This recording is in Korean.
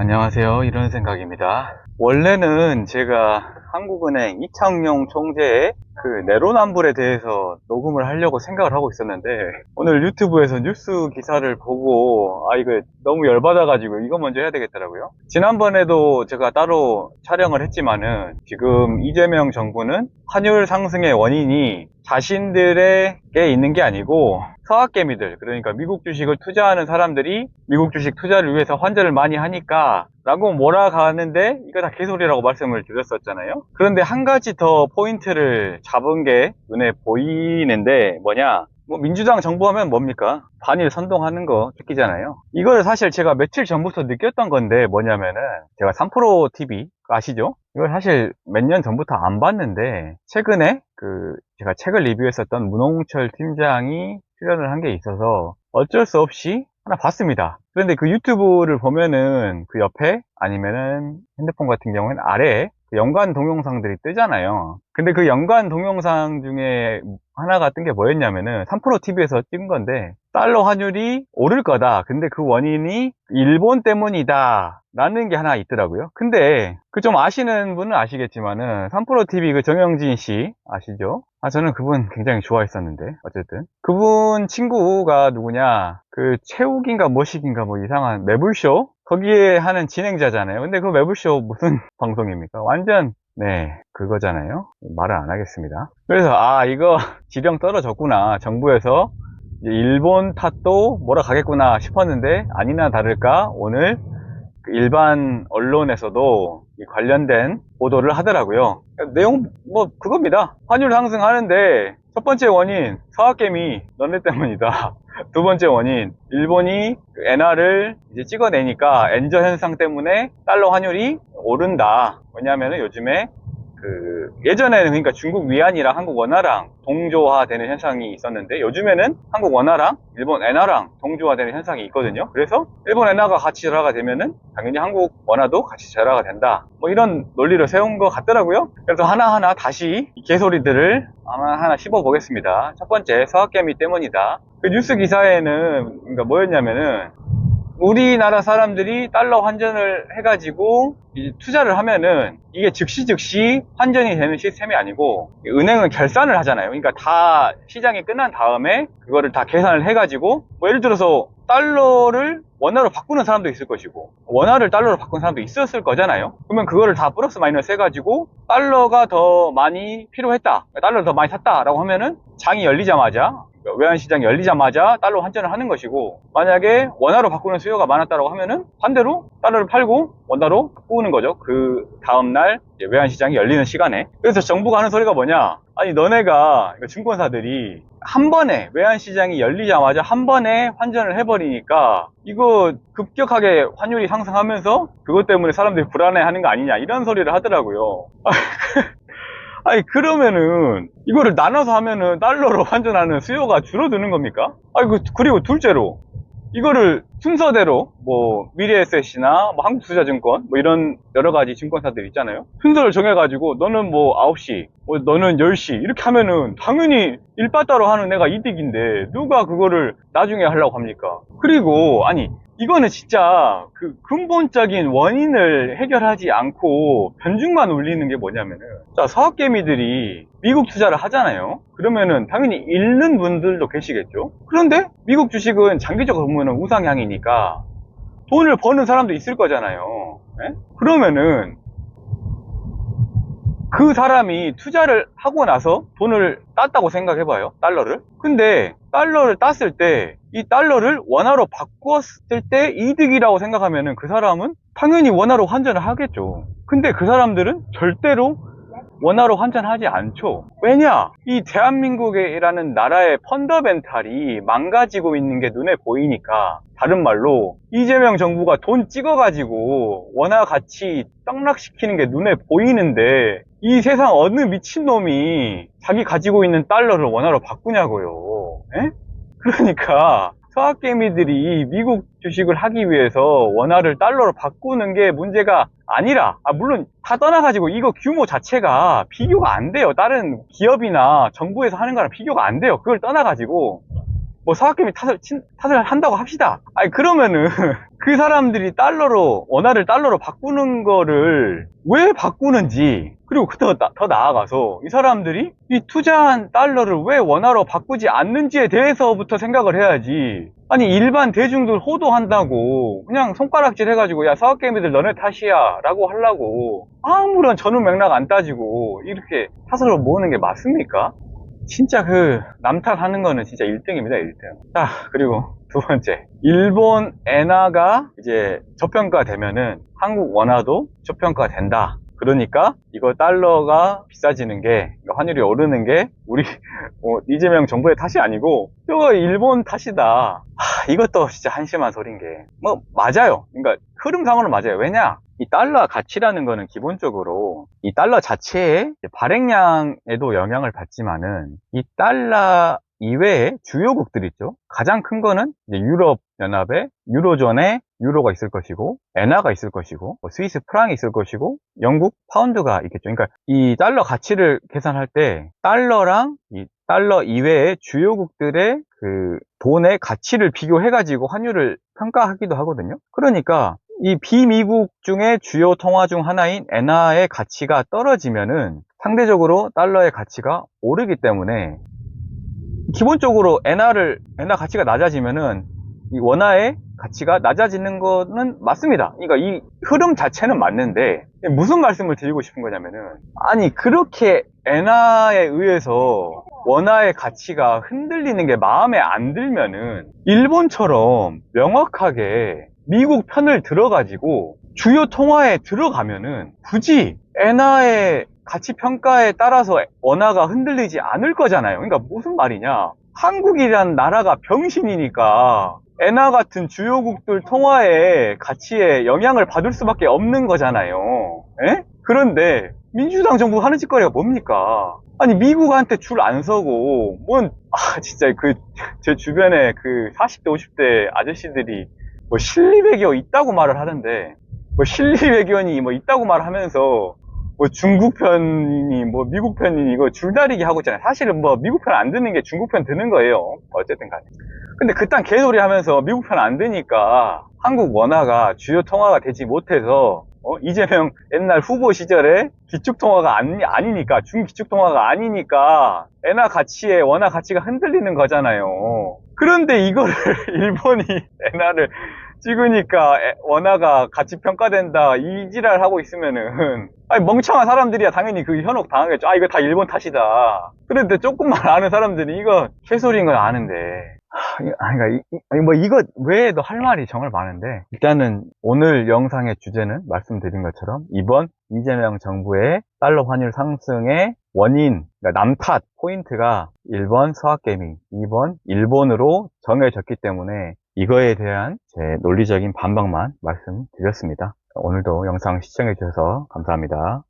안녕하세요. 이런 생각입니다. 원래는 제가 한국은행 이창용 총재의 그 내로남불에 대해서 녹음을 하려고 생각을 하고 있었는데 오늘 유튜브에서 뉴스 기사를 보고 아 이거 너무 열받아가지고 이거 먼저 해야 되겠더라고요. 지난번에도 제가 따로 촬영을 했지만은 지금 이재명 정부는 환율 상승의 원인이 자신들에게 있는 게 아니고 서학개미들 그러니까 미국 주식을 투자하는 사람들이 미국 주식 투자를 위해서 환전을 많이 하니까 라고 몰아가는데 이거 다 개소리라고 말씀을 드렸었잖아요 그런데 한 가지 더 포인트를 잡은 게 눈에 보이는데 뭐냐 뭐 민주당 정부 하면 뭡니까 반일 선동하는 거 새끼잖아요 이거를 사실 제가 며칠 전부터 느꼈던 건데 뭐냐면은 제가 3프로 TV 아시죠? 이걸 사실 몇 년 전부터 안 봤는데 최근에 그 제가 책을 리뷰했었던 문홍철 팀장이 출연을 한 게 있어서 어쩔 수 없이 하나 봤습니다. 그런데 그 유튜브를 보면은 그 옆에 아니면은 핸드폰 같은 경우에는 아래에 그 연관 동영상들이 뜨잖아요. 근데 그 연관 동영상 중에 하나가 뜬 게 뭐였냐면은 3프로 TV에서 찍은 건데 달러 환율이 오를 거다. 근데 그 원인이 일본 때문이다. 라는 게 하나 있더라고요. 근데 그 좀 아시는 분은 아시겠지만은 3프로 TV 그 정영진 씨 아시죠? 아 저는 그분 굉장히 좋아했었는데 어쨌든 그분 친구가 누구냐 그 최욱인가 뭐식인가 뭐 이상한 매불쇼 거기에 하는 진행자잖아요. 근데 그 매불쇼 무슨 방송입니까? 완전 네, 그거잖아요. 말을 안 하겠습니다. 그래서, 아, 이거 지령 떨어졌구나. 정부에서 일본 탓도 몰아가겠구나 싶었는데, 아니나 다를까, 오늘 그 일반 언론에서도 이 관련된 보도를 하더라고요. 내용, 뭐, 그겁니다. 환율 상승하는데, 첫 번째 원인, 서학개미, 너네 때문이다. 두 번째 원인, 일본이 그 엔화를 이제 찍어내니까 엔저 현상 때문에 달러 환율이 오른다. 왜냐하면 요즘에 그 예전에는 그러니까 중국 위안이랑 한국 원화랑 동조화되는 현상이 있었는데 요즘에는 한국 원화랑 일본 엔화랑 동조화되는 현상이 있거든요. 그래서 일본 엔화가 같이 절하가 되면은 당연히 한국 원화도 같이 절하가 된다. 뭐 이런 논리를 세운 것 같더라고요. 그래서 하나하나 다시 이 개소리들을 아마 하나 씹어 보겠습니다. 첫 번째 서학개미 때문이다. 그 뉴스 기사에는 그러니까 뭐였냐면은 우리나라 사람들이 달러 환전을 해가지고 투자를 하면은 이게 즉시 즉시 환전이 되는 시스템이 아니고 은행은 결산을 하잖아요. 그러니까 다 시장이 끝난 다음에 그거를 다 계산을 해가지고 뭐 예를 들어서 달러를 원화로 바꾸는 사람도 있을 것이고 원화를 달러로 바꾸는 사람도 있었을 거잖아요. 그러면 그거를 다 플러스 마이너스 해가지고 달러가 더 많이 필요했다. 달러를 더 많이 샀다 라고 하면은 장이 열리자마자 외환시장이 열리자마자 달러 환전을 하는 것이고 만약에 원화로 바꾸는 수요가 많았다고 하면은 반대로 달러를 팔고 원화로 바꾸는 거죠. 그 다음날 외환시장이 열리는 시간에 그래서 정부가 하는 소리가 뭐냐 아니 너네가 증권사들이 한 번에 외환시장이 열리자마자 한 번에 환전을 해버리니까 이거 급격하게 환율이 상승하면서 그것 때문에 사람들이 불안해하는 거 아니냐 이런 소리를 하더라고요. 아니 그러면은 이거를 나눠서 하면은 달러로 환전하는 수요가 줄어드는 겁니까? 아이고 그리고 둘째로 이거를 순서대로 뭐 미래에셋이나 뭐 한국투자증권 뭐 이런 여러 가지 증권사들 있잖아요. 순서를 정해가지고 너는 뭐 9시, 뭐 너는 10시 이렇게 하면은 당연히 일바따로 하는 애가 이득인데 누가 그거를 나중에 하려고 합니까? 그리고 아니 이거는 진짜 그 근본적인 원인을 해결하지 않고 변죽만 울리는 게 뭐냐면은 자 서학개미들이 미국 투자를 하잖아요. 그러면은 당연히 잃는 분들도 계시겠죠. 그런데 미국 주식은 장기적으로 보면은 우상향이니까 돈을 버는 사람도 있을 거잖아요. 네? 그러면은 그 사람이 투자를 하고 나서 돈을 땄다고 생각해봐요 달러를. 근데 달러를 땄을 때 이 달러를 원화로 바꿨을 때 이득이라고 생각하면은 그 사람은 당연히 원화로 환전을 하겠죠. 근데 그 사람들은 절대로 원화로 환전하지 않죠 왜냐 이 대한민국이라는 나라의 펀더멘탈이 망가지고 있는 게 눈에 보이니까 다른 말로 이재명 정부가 돈 찍어가지고 원화 가치 떡락시키는 게 눈에 보이는데 이 세상 어느 미친놈이 자기 가지고 있는 달러를 원화로 바꾸냐고요. 에? 그러니까 서학개미들이 미국 주식을 하기 위해서 원화를 달러로 바꾸는 게 문제가 아니라 아 물론 다 떠나가지고 이거 규모 자체가 비교가 안 돼요. 다른 기업이나 정부에서 하는 거랑 비교가 안 돼요. 그걸 떠나가지고 뭐 서학개미 탓을, 친- 탓을 한다고 합시다. 아니, 그러면은, 그 사람들이 달러로, 원화를 달러로 바꾸는 거를 왜 바꾸는지, 그리고 더, 나- 더 나아가서, 이 사람들이 이 투자한 달러를 왜 원화로 바꾸지 않는지에 대해서부터 생각을 해야지. 아니, 일반 대중들 호도한다고, 그냥 손가락질 해가지고, 야, 서학개미들 너네 탓이야. 라고 하려고, 아무런 전후 맥락 안 따지고, 이렇게 탓으로 모으는 게 맞습니까? 진짜 그 남탓하는 거는 진짜 1등입니다 1등 자 그리고 두 번째 일본 엔화가 이제 저평가 되면은 한국 원화도 저평가 된다 그러니까 이거 달러가 비싸지는 게 그러니까 환율이 오르는 게 우리 어, 이재명 정부의 탓이 아니고 이거 일본 탓이다. 하, 이것도 진짜 한심한 소린 게. 뭐 맞아요. 그러니까 흐름상으로는 맞아요. 왜냐? 이 달러 가치라는 거는 기본적으로 이 달러 자체의 발행량에도 영향을 받지만은 이 달러 이외에 주요국들 있죠. 가장 큰 거는 유럽 연합의 유로존에 유로가 있을 것이고 엔화가 있을 것이고 뭐 스위스 프랑이 있을 것이고 영국 파운드가 있겠죠. 그러니까 이 달러 가치를 계산할 때 달러랑 이 달러 이외의 주요국들의 그 돈의 가치를 비교해가지고 환율을 평가하기도 하거든요. 그러니까 이 비미국 중에 주요 통화 중 하나인 엔화의 가치가 떨어지면은 상대적으로 달러의 가치가 오르기 때문에 기본적으로 엔화를 엔화 가치가 낮아지면은 이 원화의 가치가 낮아지는 거는 맞습니다. 그러니까 이 흐름 자체는 맞는데 무슨 말씀을 드리고 싶은 거냐면은 아니 그렇게 엔화에 의해서 원화의 가치가 흔들리는 게 마음에 안 들면은 일본처럼 명확하게 미국 편을 들어가지고 주요 통화에 들어가면은 굳이 엔화의 가치 평가에 따라서 원화가 흔들리지 않을 거잖아요. 그러니까 무슨 말이냐? 한국이란 나라가 병신이니까 엔화 같은 주요국들 통화의 가치에 영향을 받을 수밖에 없는 거잖아요. 에? 그런데 민주당 정부 하는 짓거리가 뭡니까? 아니 미국한테 줄 안 서고 뭔 아 진짜 그 제 주변에 그 40대 50대 아저씨들이 뭐 실리배기어 있다고 말을 하는데 뭐 실리배기원이 뭐 있다고 말하면서 뭐 중국 편이니 뭐 미국 편이니 이거 줄다리기 하고 있잖아요. 사실은 뭐 미국 편 안 드는 게 중국 편 드는 거예요. 어쨌든 간에. 근데 그딴 개소리 하면서 미국 편 안 드니까 한국 원화가 주요 통화가 되지 못해서 어? 이재명 옛날 후보 시절에 기축 통화가 아니, 아니니까 중기축 통화가 아니니까 엔화 가치에 원화 가치가 흔들리는 거잖아요. 그런데 이거를 일본이 엔화를 찍으니까 에- 원화가 가치 평가된다 이 지랄 하고 있으면은 아니 멍청한 사람들이야 당연히 그 현혹 당하겠죠. 아 이거 다 일본 탓이다. 그런데 조금만 아는 사람들이 이거 개소리인 건 아는데 하, 이거- 아니, 그러니까 이- 이- 아니, 뭐 이거 외에도 할 말이 정말 많은데 일단은 오늘 영상의 주제는 말씀드린 것처럼 이번 이재명 정부의 달러 환율 상승의 원인, 그러니까 남탓 포인트가 1번 서학개미, 2번 일본으로 정해졌기 때문에 이거에 대한 제 논리적인 반박만 말씀드렸습니다. 오늘도 영상 시청해주셔서 감사합니다.